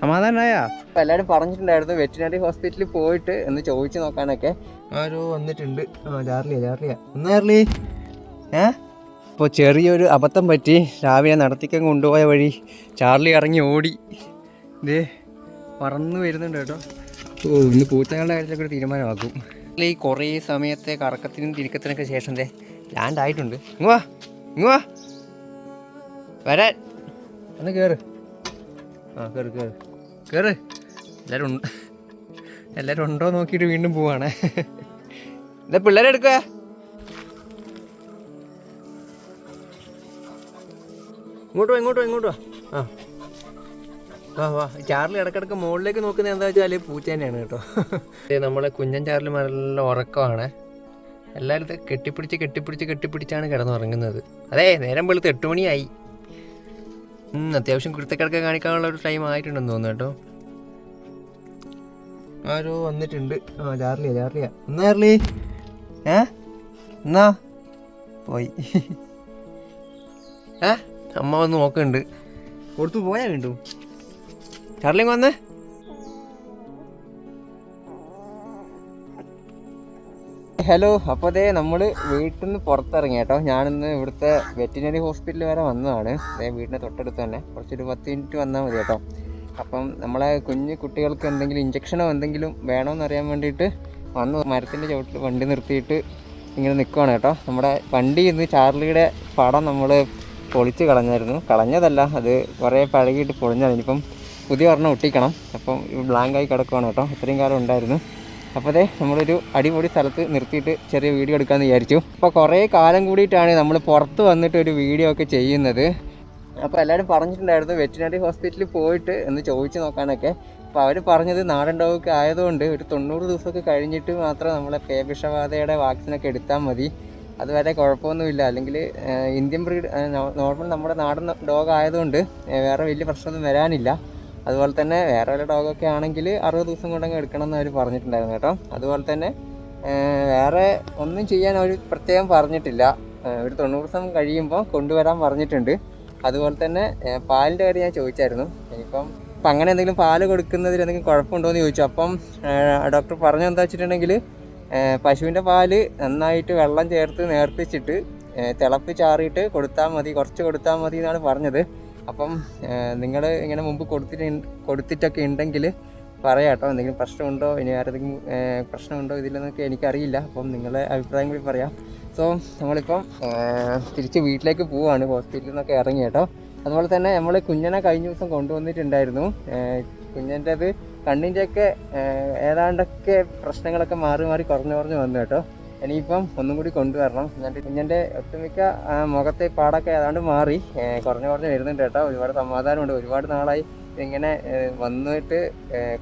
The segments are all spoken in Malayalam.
സമാധാനായാ? എല്ലാവരും പറഞ്ഞിട്ടുണ്ടായിരുന്നു വെറ്റിനറി ഹോസ്പിറ്റലിൽ പോയിട്ട് എന്ന് ചോദിച്ചു നോക്കാനൊക്കെ. ആരോ വന്നിട്ടുണ്ട്. ആ ചാർലിയാ ചാർലിയാ ചാർലി ഏ? അപ്പോൾ ചെറിയൊരു അബദ്ധം പറ്റി. രാവിലെ നടത്തിക്കാൻ കൊണ്ടുപോയ വഴി ചാർലി ഇറങ്ങി ഓടി. ഇതേ പറന്ന് വരുന്നുണ്ട് കേട്ടോ. ഓ ഇന്ന് പൂച്ചകളുടെ കാര്യത്തിലൊക്കെ ഒരു തീരുമാനമാക്കും. ഈ കുറേ സമയത്തെ കറക്കത്തിനും തിരുക്കത്തിനൊക്കെ ശേഷം ദേ ലാൻഡ് ആയിട്ടുണ്ട്. ഇങ്ങ് വാ വാ. വരാൻ. ഒന്ന് കയറ് ആ കയറി കയറി കയറി എല്ലാവരും എല്ലാവരും ഉണ്ടോ നോക്കിയിട്ട് വീണ്ടും പോവാണ്. ഇതാ പിള്ളേരെ എടുക്കുക ഇങ്ങോട്ട് ഇങ്ങോട്ട് വാ ഇങ്ങോട്ട് വാ. ആ. വാ വാ. ചാർലി ഇടക്കിടക്ക് മുകളിലേക്ക് നോക്കുന്നത് എന്താ വെച്ചാൽ പൂച്ച തന്നെയാണ് കേട്ടോ. നമ്മളെ കുഞ്ഞൻ ചാർലി നല്ല ഉറക്കമാണ്. എല്ലാരും കെട്ടിപ്പിടിച്ച് കെട്ടിപ്പിടിച്ച് കെട്ടിപ്പിടിച്ചാണ് കിടന്നുറങ്ങുന്നത്. അതെ നേരം വെളുത്ത് എട്ട് മണിയായി. അത്യാവശ്യം കുരുത്തക്കിടക്ക് കാണിക്കാനുള്ള ഒരു ടൈം ആയിട്ടുണ്ടെന്ന് തോന്നുന്നു കേട്ടോ. ആരോ വന്നിട്ടുണ്ട്. ആ ചാർലിയാ ചാർലിയാ എന്നാ ചാർലി ഏ? എന്നാ? പോയി. ഏ? അമ്മ വന്ന് നോക്കുന്നുണ്ട്. കൊടുത്തു പോയാ വീണ്ടും. ചാർലിങ് വന്നേ. ഹലോ അപ്പോൾ അതേ നമ്മൾ വീട്ടിൽ നിന്ന് പുറത്തിറങ്ങി കേട്ടോ. ഞാനിന്ന് ഇവിടുത്തെ വെറ്റിനറി ഹോസ്പിറ്റൽ വരെ വന്നതാണ്. അതേ വീടിന്റെ തൊട്ടടുത്ത് തന്നെ. കുറച്ചൊരു പത്ത് മിനിറ്റ് വന്നാൽ മതി കേട്ടോ. അപ്പം നമ്മളെ കുഞ്ഞു കുട്ടികൾക്ക് എന്തെങ്കിലും ഇഞ്ചക്ഷനോ എന്തെങ്കിലും വേണമെന്ന് അറിയാൻ വേണ്ടിയിട്ട് വന്ന്. മരത്തിന്റെ ചുവട്ടിൽ വണ്ടി നിർത്തിയിട്ട് ഇങ്ങനെ നിൽക്കുവാണ് കേട്ടോ. നമ്മുടെ വണ്ടി ഇന്ന് ചാർലിയുടെ പടം നമ്മൾ പൊളിച്ച് കളഞ്ഞായിരുന്നു. കളഞ്ഞതല്ല അത് കുറേ പഴകിയിട്ട് പൊളിഞ്ഞതാണ് ഇനിയിപ്പം പുതിയ ഒരെണ്ണം ഒട്ടിക്കണം. അപ്പം ബ്ലാങ്കായി കിടക്കുവാണ് കേട്ടോ. ഇത്രയും കാലം ഉണ്ടായിരുന്നു. അപ്പോൾ അതെ നമ്മളൊരു അടിപൊളി സ്ഥലത്ത് നിർത്തിയിട്ട് ചെറിയ വീഡിയോ എടുക്കാമെന്ന് വിചാരിച്ചു. അപ്പോൾ കുറേ കാലം കൂടിയിട്ടാണ് നമ്മൾ പുറത്ത് വന്നിട്ട് ഒരു വീഡിയോ ഒക്കെ ചെയ്യുന്നത്. അപ്പോൾ എല്ലാവരും പറഞ്ഞിട്ടുണ്ടായിരുന്നു വെറ്റിനറി ഹോസ്പിറ്റലിൽ പോയിട്ട് എന്ന് ചോദിച്ചു നോക്കാനൊക്കെ. അപ്പോൾ അവർ പറഞ്ഞത് നാടൻ ഡോഗൊക്കെ ആയതുകൊണ്ട് ഒരു തൊണ്ണൂറ് ദിവസമൊക്കെ കഴിഞ്ഞിട്ട് മാത്രം നമ്മളെ പേവിഷബാധയുടെ വാക്സിനൊക്കെ എടുത്താൽ മതി. അതുവരെ കുഴപ്പമൊന്നുമില്ല. അല്ലെങ്കിൽ ഇന്ത്യൻ ബ്രീഡ് നോർമൽ നമ്മുടെ നാടൻ ഡോഗ് ആയതുകൊണ്ട് വേറെ വലിയ പ്രശ്നമൊന്നും വരാനില്ല. അതുപോലെ തന്നെ വേറെ വല്ല ഡോഗൊക്കെ ആണെങ്കിൽ അറുപത് ദിവസം കൊണ്ടങ്ങ് എടുക്കണം എന്ന് അവർ പറഞ്ഞിട്ടുണ്ടായിരുന്നു കേട്ടോ. അതുപോലെ തന്നെ വേറെ ഒന്നും ചെയ്യാൻ അവർ പ്രത്യേകം പറഞ്ഞിട്ടില്ല. ഒരു തൊണ്ണൂറ് ദിവസം കഴിയുമ്പോൾ കൊണ്ടുവരാൻ പറഞ്ഞിട്ടുണ്ട്. അതുപോലെ തന്നെ പാലിന്റെ കാര്യം ഞാൻ ചോദിച്ചായിരുന്നു. ഇനിയിപ്പം അപ്പം അങ്ങനെ എന്തെങ്കിലും പാൽ കൊടുക്കുന്നതിൽ എന്തെങ്കിലും കുഴപ്പമുണ്ടോ എന്ന് ചോദിച്ചു. അപ്പം ഡോക്ടർ പറഞ്ഞു എന്താ വെച്ചിട്ടുണ്ടെങ്കിൽ പശുവിന്റെ പാൽ നന്നായിട്ട് വെള്ളം ചേർത്ത് നേർപ്പിച്ചിട്ട് തിളപ്പ് ചാറിയിട്ട് കൊടുത്താൽ മതി കുറച്ച് കൊടുത്താൽ മതി എന്നാണ് പറഞ്ഞത്. അപ്പം നിങ്ങൾ ഇങ്ങനെ മുമ്പ് കൊടുത്തിട്ട് കൊടുത്തിട്ടൊക്കെ ഉണ്ടെങ്കിൽ പറയാം കേട്ടോ. എന്തെങ്കിലും പ്രശ്നമുണ്ടോ? ഇനി ആരെന്തെങ്കിലും ഏഹ്, പ്രശ്നമുണ്ടോ ഇതിലെന്നൊക്കെ എനിക്കറിയില്ല. അപ്പം നിങ്ങളെ അഭിപ്രായം കൂടി പറയാം. സോ നമ്മളിപ്പം തിരിച്ച് വീട്ടിലേക്ക് പോവാണ്. ഹോസ്പിറ്റലിൽ നിന്നൊക്കെ ഇറങ്ങി കേട്ടോ. അതുപോലെ തന്നെ നമ്മൾ കുഞ്ഞനെ കഴിഞ്ഞ ദിവസം കൊണ്ടുവന്നിട്ടുണ്ടായിരുന്നു. കുഞ്ഞന്റെ കുഞ്ഞന്റെത് കണ്ണിന്റെയൊക്കെ ഏതാണ്ടൊക്കെ പ്രശ്നങ്ങളൊക്കെ മാറി മാറി കുറഞ്ഞു കുറഞ്ഞു വന്നു കേട്ടോ. ഇനിയിപ്പം ഒന്നും കൂടി കൊണ്ടുവരണം. എന്നിട്ട് കുഞ്ഞിന്റെ ഒട്ടുമിക്ക മുഖത്തെ പാടൊക്കെ ഏതാണ്ട് മാറി. കുറഞ്ഞു കുറഞ്ഞ് വരുന്നുണ്ട് കേട്ടോ. ഒരുപാട് സമാധാനമുണ്ട്. ഒരുപാട് നാളായി ഇങ്ങനെ വന്നിട്ട്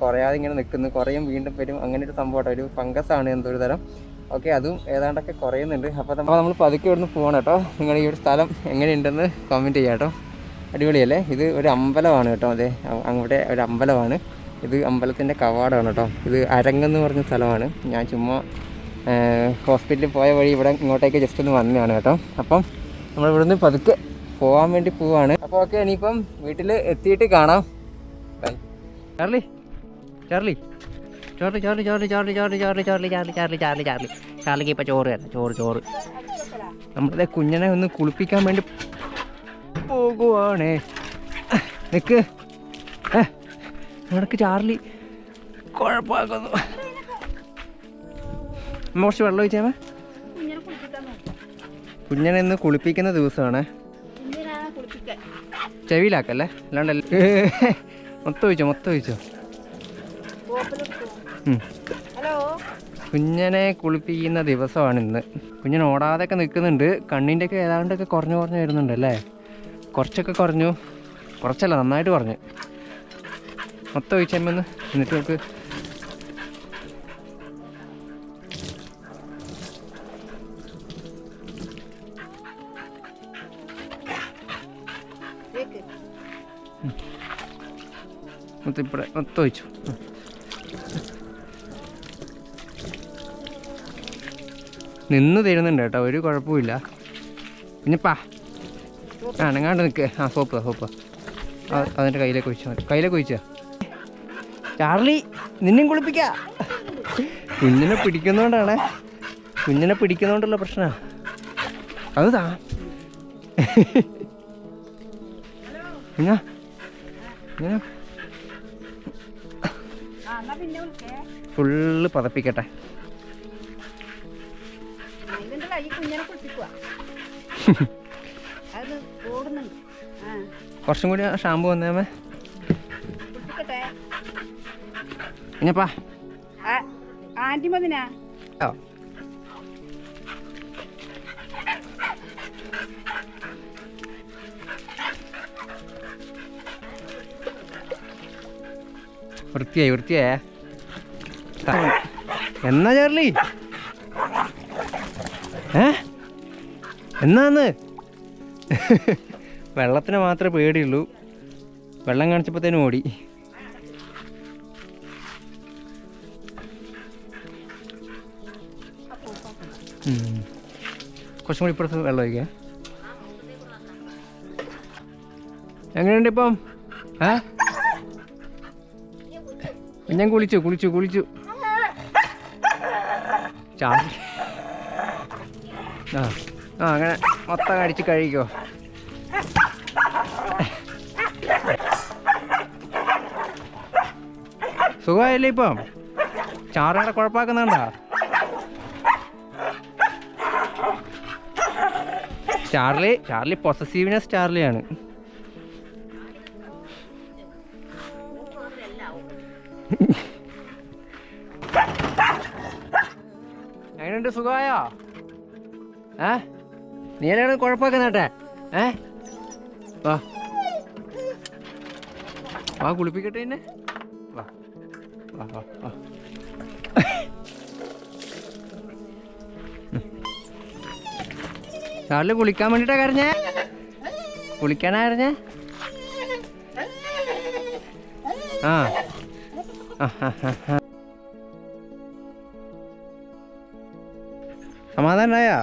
കുറയാതെ ഇങ്ങനെ നിൽക്കുന്നു. കുറയും വീണ്ടും വരും. അങ്ങനെ ഒരു സംഭവം ഒരു ഫംഗസ് ആണ് ഒരു തരം. ഓക്കെ അതും ഏതാണ്ടൊക്കെ കുറയുന്നുണ്ട്. അപ്പോൾ നമ്മൾ നമ്മൾ പതുക്കെ ഇവിടുന്ന് പോകണം കേട്ടോ. നിങ്ങൾ ഈ ഒരു സ്ഥലം എങ്ങനെയുണ്ടെന്ന് കമന്റ് ചെയ്യാം കേട്ടോ. അടിപൊളിയല്ലേ? ഇത് ഒരു അമ്പലമാണ് കേട്ടോ. അതെ അങ്ങോട്ടെ ഒരു അമ്പലമാണ്. ഇത് അമ്പലത്തിന്റെ കവാടമാണ് കേട്ടോ. ഇത് അരങ്ങെന്ന് പറഞ്ഞ സ്ഥലമാണ്. ഞാൻ ചുമ്മാ ഹോസ്പിറ്റലിൽ പോയ വഴി ഇവിടെ ഇങ്ങോട്ടേക്ക് ജസ്റ്റ് ഒന്ന് വന്നതാണ് കേട്ടോ അപ്പം നമ്മൾ ഇവിടുന്ന് പതുക്കെ പോകാൻ വേണ്ടി പോവാണ് അപ്പോൾ ഓക്കെ ഇനിയിപ്പം വീട്ടിൽ എത്തിയിട്ട് കാണാം bye Charlie Charlie Charlie Charlie Charlie Charlie Charlie Charlie Charlie Charlie Charlie Charlie Charlie ചാർലിക്ക് ഇപ്പോൾ ചോറ് തരാം ചോറ് ചോറ് നമ്മുടെ കുഞ്ഞിനെ ഒന്ന് കുളിപ്പിക്കാൻ വേണ്ടി പോകുവാണേ നിക്ക് നിനക്ക് ചാർലി കുഴപ്പമാക്കുന്നു അമ്മ കുറച്ച് വെള്ളം ഒഴിച്ചാമേ കുഞ്ഞിനെ ഇന്ന് കുളിപ്പിക്കുന്ന ദിവസമാണ്. ചെവിയിലാക്കല്ലേ? അല്ലാണ്ട് മൊത്തം ഒഴിച്ചോ മൊത്തം ഒഴിച്ചോ. കുഞ്ഞനെ കുളിപ്പിക്കുന്ന ദിവസമാണ് ഇന്ന്. കുഞ്ഞൻ ഓടാതെയൊക്കെ നിൽക്കുന്നുണ്ട്. കണ്ണിന്റെയൊക്കെ ഏതാണ്ടൊക്കെ കുറഞ്ഞു കുറഞ്ഞു വരുന്നുണ്ട് അല്ലേ? കുറച്ചൊക്കെ കുറഞ്ഞു. കുറച്ചല്ല നന്നായിട്ട് കുറഞ്ഞു. മൊത്തം ഒഴിച്ചമ്മന്ന് എന്നിട്ട് നമുക്ക് മൊത്തം ഇവിടെ മൊത്തം ഒഴിച്ചു. നിന്ന് തരുന്നുണ്ട് കേട്ടോ ഒരു കുഴപ്പമില്ല പിന്നെ ആ അനങ്ങാണ്ട് നിൽക്ക് ആ സോപ്പ് സോപ്പ് അതിന്റെ കയ്യിലേക്ക് ഒഴിച്ചാൽ മതി. കയ്യിലേക്ക് ഒഴിച്ചാ. ചാർലി നിന്നെയും കുളിപ്പിക്ക. കുഞ്ഞിനെ പിടിക്കുന്നോണ്ടാണ്. കുഞ്ഞിനെ പിടിക്കുന്നോണ്ടുള്ള പ്രശ്ന. അത് താ. കുഞ്ഞാ വിളിക്കേ. ഫുള്ള് പതപ്പിക്കട്ടെ. കുറച്ചും കൂടി ഷാമ്പു വന്നേമേ. കുളിപ്പിക്കട്ടെ. ആന്റി മതിനാ ഓ വൃത്തിയായി വൃത്തിയായേ. എന്നാ ചേർലി ഏ? എന്നാന്ന്? വെള്ളത്തിന് മാത്രമേ പേടിയുള്ളൂ. വെള്ളം കാണിച്ചപ്പോഴത്തേനും ഓടി. കുറച്ചും കൂടി ഇപ്പുറത്ത് വെള്ളം ഒഴിക്കേ. എങ്ങനെയുണ്ട് ഇപ്പം? ഏ ഞാൻ കുളിച്ചു കുളിച്ചു കുളിച്ചു. ആ ആ അങ്ങനെ മൊത്തം അടിച്ച് കഴിക്കോ സുഖമായില്ലേ ഇപ്പം? ചാറയുടെ കുഴപ്പമാക്കുന്നുണ്ടോ ചാർലി ചാർലി പൊസസീവ്നെസ് ചാർലിയാണ്. എങ്ങനെയുണ്ട്? സുഖമായോ? ഏ? നീ എല്ലാം കുഴപ്പമാക്കുന്നേട്ടെ ഏ? വാ. വാ കുളിപ്പിക്കട്ടെ എന്നെ. വാ. വാ വാ വാ. കുളിക്കാൻ വേണ്ടിട്ടാ കരഞ്ഞേ? കുളിക്കാനാ കരഞ്ഞേ? อ่าอ่าฮ่าฮ่าทำอะไรอะ